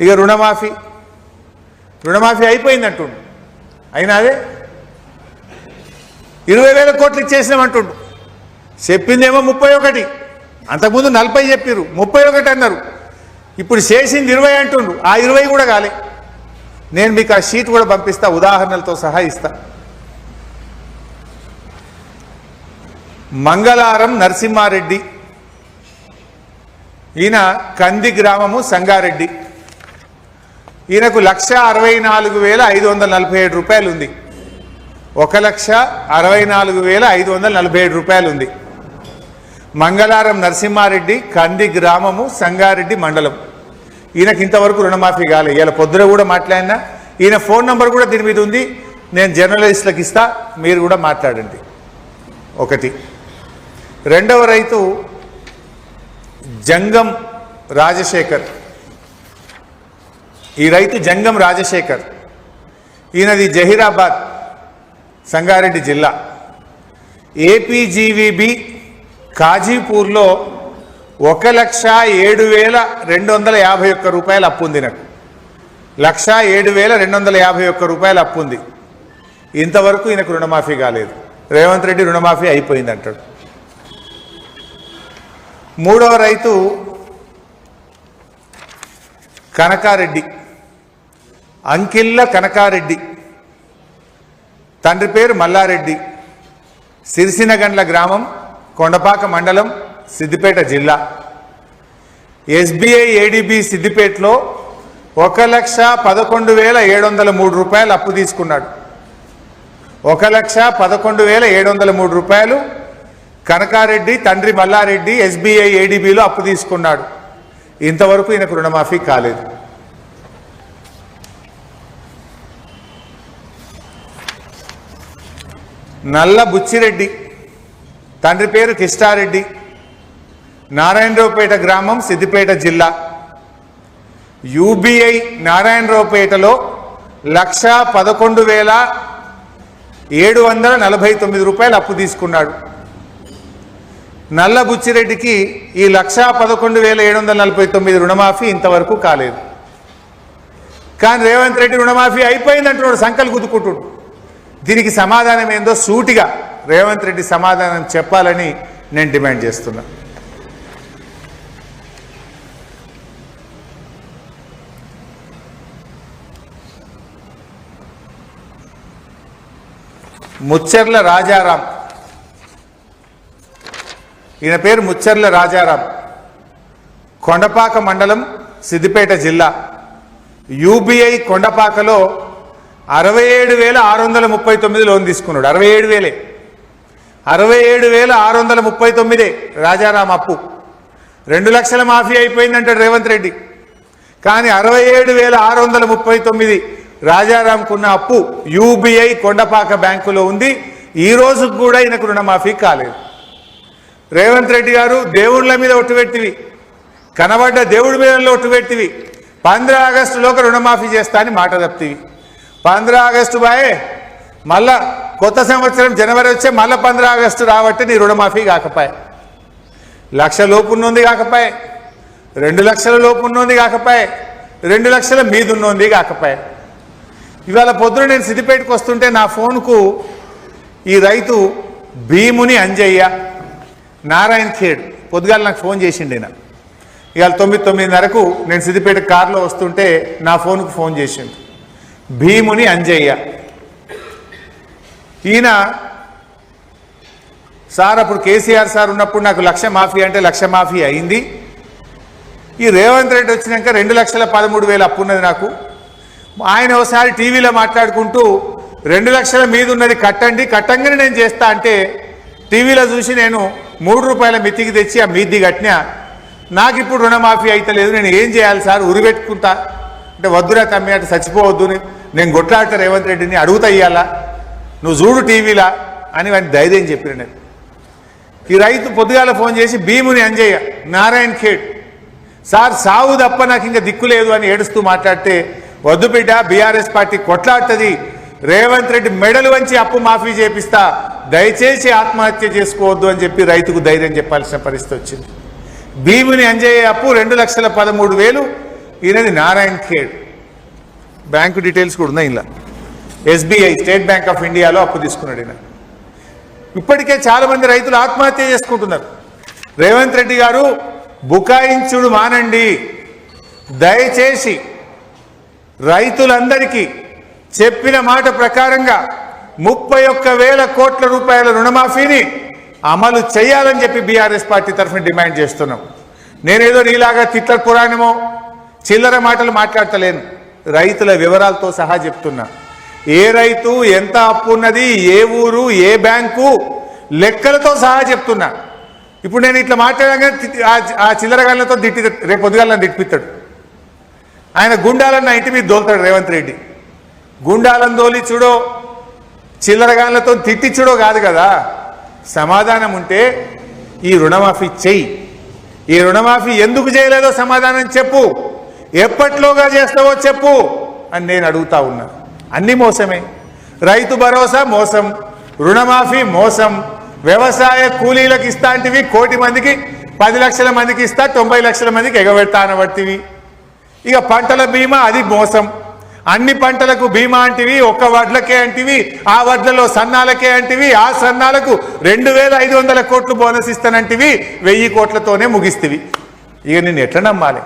ఇక రుణమాఫీ. రుణమాఫీ అయిపోయింది అంటుండు అయినా అదే? ఇరవై వేల కోట్లు ఇచ్చేసినామంటుండు. చెప్పిందేమో ముప్పై ఒకటి. అంతకుముందు నలభై చెప్పిర్రు. ముప్పై ఒకటి అన్నారు. ఇప్పుడు చేసింది ఇరవై అంటుండు. ఆ ఇరవై కూడా కాలే. నేను మీకు ఆ షీట్ కూడా పంపిస్తా ఉదాహరణలతో సహా ఇస్తా. మంగళారం నరసింహారెడ్డి. ఈయన కంది గ్రామము సంగారెడ్డి. ఈయనకు లక్ష అరవై నాలుగు వేల ఐదు వందల నలభై ఏడు రూపాయలు ఉంది. ఒక లక్ష అరవై నాలుగు వేల ఐదు వందల నలభై ఏడు రూపాయలు ఉంది. మంగళారం నరసింహారెడ్డి కంది గ్రామము సంగారెడ్డి మండలం. ఈయనకి ఇంతవరకు రుణమాఫీ కాలే. ఇలా పొద్దున కూడా మాట్లాడినా ఈయన ఫోన్ నెంబర్ కూడా దీని మీద ఉంది. నేను జర్నలిస్టులకు ఇస్తా మీరు కూడా మాట్లాడండి. ఒకటి. రెండవ రైతు జంగం రాజశేఖర్. ఈ రైతు జంగం రాజశేఖర్. ఈయనది జహీరాబాద్ సంగారెడ్డి జిల్లా. ఏపీజీవీబీ కాజీపూర్లో ఒక లక్ష ఏడు వేల రెండు వందల యాభై ఒక్క రూపాయలు అప్పు ఉంది నాకు. లక్ష ఏడు వేల రెండు వందల యాభై ఒక్క రూపాయలు అప్పు ఉంది. ఇంతవరకు ఈయనకు రుణమాఫీ కాలేదు. రేవంత్ రెడ్డి రుణమాఫీ అయిపోయింది అంటాడు. మూడవ రైతు కనకారెడ్డి. అంకిల్ల కనకారెడ్డి. తండ్రి పేరు మల్లారెడ్డి. సిరిసినగండ్ల గ్రామం కొండపాక మండలం సిద్దిపేట జిల్లా. ఎస్బీఐ ఏడిబి సిద్దిపేటలో ఒక లక్ష పదకొండు వేల ఏడు వందల మూడు రూపాయలు అప్పు తీసుకున్నాడు. ఒక లక్ష పదకొండు వేల ఏడు వందల మూడు రూపాయలు కనకారెడ్డి తండ్రి మల్లారెడ్డి ఎస్బీఐ ఏడిబిలో అప్పు తీసుకున్నాడు. ఇంతవరకు ఈయనకు రుణమాఫీ కాలేదు. నల్ల బుచ్చిరెడ్డి. తండ్రి పేరు కిష్టారెడ్డి నారాయణరావుపేట గ్రామం సిద్దిపేట జిల్లా. యూబీఐ నారాయణరావుపేటలో లక్ష పదకొండు వేల ఏడు వందల నలభై తొమ్మిది రూపాయలు అప్పు తీసుకున్నాడు. నల్ల బుచ్చిరెడ్డికి ఈ లక్ష పదకొండు వేల ఏడు వందల నలభై తొమ్మిది రుణమాఫీ ఇంతవరకు కాలేదు. కానీ రేవంత్ రెడ్డి రుణమాఫీ అయిపోయిందంటున్నాడు సంకలు గుద్దుకుంటుడు. దీనికి సమాధానం ఏందో సూటిగా రేవంత్ రెడ్డి సమాధానం చెప్పాలని నేను డిమాండ్ చేస్తున్నా. ముచ్చర్ల రాజారాం. ఈయన పేరు ముచ్చర్ల రాజారాం. కొండపాక మండలం సిద్దిపేట జిల్లా. యూబీఐ కొండపాకలో అరవై ఏడు వేల ఆరు వందల ముప్పై తొమ్మిది లోన్ తీసుకున్నాడు. అరవై ఏడు వేలే. అరవై ఏడు వేల ఆరు వందల ముప్పై తొమ్మిదే రాజారాం అప్పు. రెండు లక్షల మాఫీ అయిపోయిందంటాడు రేవంత్ రెడ్డి. కానీ అరవై ఏడు వేల ఆరు వందల ముప్పై తొమ్మిది రాజారాంకున్న అప్పు యూబీఐ కొండపాక బ్యాంకులో ఉంది. ఈ రోజు కూడా ఈయనకు రుణమాఫీ కాలేదు. రేవంత్ రెడ్డి గారు దేవుళ్ళ మీద ఒట్టు పెట్టివి. కనబడ్డ దేవుడి మీద ఒట్టు పెట్టివి. ఆగస్టులోకి రుణమాఫీ చేస్తా అని మాట తప్పివి పంద్రా ఆగస్టు బాయ్. మళ్ళా కొత్త సంవత్సరం జనవరి వచ్చే మళ్ళీ పంద్రా ఆగస్టు రాబట్టి నీ రుణమాఫీ కాకపాయే. లక్ష లోపున్నోంది కాకపాయే. రెండు లక్షల లోపున్నోంది కాకపాయే. రెండు లక్షల మీదున్నోంది కాకపాయే. ఇవాళ పొద్దున నేను సిద్దిపేటకు వస్తుంటే నా ఫోన్కు ఈ రైతు భీముని అంజయ్య నారాయణ ఖేడ్ పొద్దుగాల నాకు ఫోన్ చేసిండు ఈయన. ఇవాళ తొమ్మిది తొమ్మిదిన్నరకు నేను సిద్దిపేట కారులో వస్తుంటే నా ఫోన్కు ఫోన్ చేసిండు. భీముని అంజయ్య. ఈయన సార్ అప్పుడు కేసీఆర్ సార్ ఉన్నప్పుడు నాకు లక్ష మాఫీ అంటే లక్ష మాఫీ అయింది. ఈ రేవంత్ రెడ్డి వచ్చినాక రెండు లక్షల పదమూడు వేలు అప్పు ఉన్నది నాకు. ఆయన ఒకసారి టీవీలో మాట్లాడుకుంటూ రెండు లక్షల మీద ఉన్నది కట్టండి కట్టంగానే నేను చేస్తా అంటే టీవీలో చూసి నేను మూడు రూపాయల మితికి తెచ్చి ఆ మీది కట్టిన నాకు ఇప్పుడు రుణమాఫీ అయితలేదు నేను ఏం చేయాలి సార్ ఉరిపెట్టుకుంటా. అంటే వద్దురా తమ్మి అంటే చచ్చిపోవద్దు నేను కొట్లాడతా రేవంత్ రెడ్డిని అడుగుతా ఇయ్యాలా? నువ్వు చూడు టీవీలా? అని వాడిని ధైర్యం చెప్పిన నేను. ఈ రైతు పొద్దుగాల ఫోన్ చేసి భీముని అంజయ్య నారాయణ్ ఖేడ్ సార్ సావు తప్ప నాకు ఇంకా దిక్కు లేదు అని ఏడుస్తూ మాట్లాడితే వద్దు బిడ్డ బీఆర్ఎస్ పార్టీ కొట్లాడుతుంది. రేవంత్ రెడ్డి మెడలు వంచి అప్పు మాఫీ చేపిస్తా దయచేసి ఆత్మహత్య చేసుకోవద్దు అని చెప్పి రైతుకు ధైర్యం చెప్పాల్సిన పరిస్థితి వచ్చింది. భీముని అంజయ్య అప్పు రెండు లక్షల పదమూడు వేలు ఈయనది నారాయణ్ ఖేడ్. బ్యాంకు డీటెయిల్స్ కూడా ఉన్నాయి ఇలా ఎస్బీఐ స్టేట్ బ్యాంక్ ఆఫ్ ఇండియాలో అప్పు తీసుకున్నాడు ఈయన. ఇప్పటికే చాలామంది రైతులు ఆత్మహత్య చేసుకుంటున్నారు. రేవంత్ రెడ్డి గారు బుకాయించుడు మానండి. దయచేసి రైతులందరికీ చెప్పిన మాట ప్రకారంగా ముప్పై ఒక్క వేల కోట్ల రూపాయల రుణమాఫీని అమలు చేయాలని చెప్పి బీఆర్ఎస్ పార్టీ తరఫున డిమాండ్ చేస్తున్నాం. నేనేదో నీలాగా తిట్ల పురాణమో చిల్లర మాటలు మాట్లాడతలేను. రైతుల వివరాలతో సహా చెప్తున్నా. ఏ రైతు ఎంత అప్పు ఉన్నది ఏ ఊరు ఏ బ్యాంకు లెక్కలతో సహా చెప్తున్నా. ఇప్పుడు నేను ఇట్లా మాట్లాడగానే తిట్టి- ఆ- చిల్లరగాళ్ళతో తిట్టి రేపు పొద్దుగాలను తిట్టిపిస్తాడు ఆయన గుండాలను నా ఇంటి మీద దోలుతాడు రేవంత్ రెడ్డి. గుండాలను దోలి చూడో చిల్లరగాళ్ళతో తిట్టించుడో కాదు కదా. సమాధానం ఉంటే ఈ రుణమాఫీ చెయ్యి. ఈ రుణమాఫీ ఎందుకు చేయలేదో సమాధానం చెప్పు. ఎప్పట్లోగా చేస్తావో చెప్పు అని నేను అడుగుతా ఉన్నా. అన్ని మోసమే. రైతు భరోసా మోసం. రుణమాఫీ మోసం. వ్యవసాయ కూలీలకు ఇస్తాంటివి కోటి మందికి పది లక్షల మందికి ఇస్తా తొంభై లక్షల మందికి ఎగబెడతా ఇక పంటల బీమా అది మోసం. అన్ని పంటలకు బీమా అంటివి ఒక్క వడ్లకే అంటివి ఆ వడ్లలో సన్నాలకే అంటివి ఆ సన్నాలకు రెండు వేల ఐదు వందల కోట్లు బోనస్ ఇస్తానంటివి వెయ్యి కోట్లతోనే ముగిస్తివి. ఇక నేను ఎట్లా నమ్మాలి?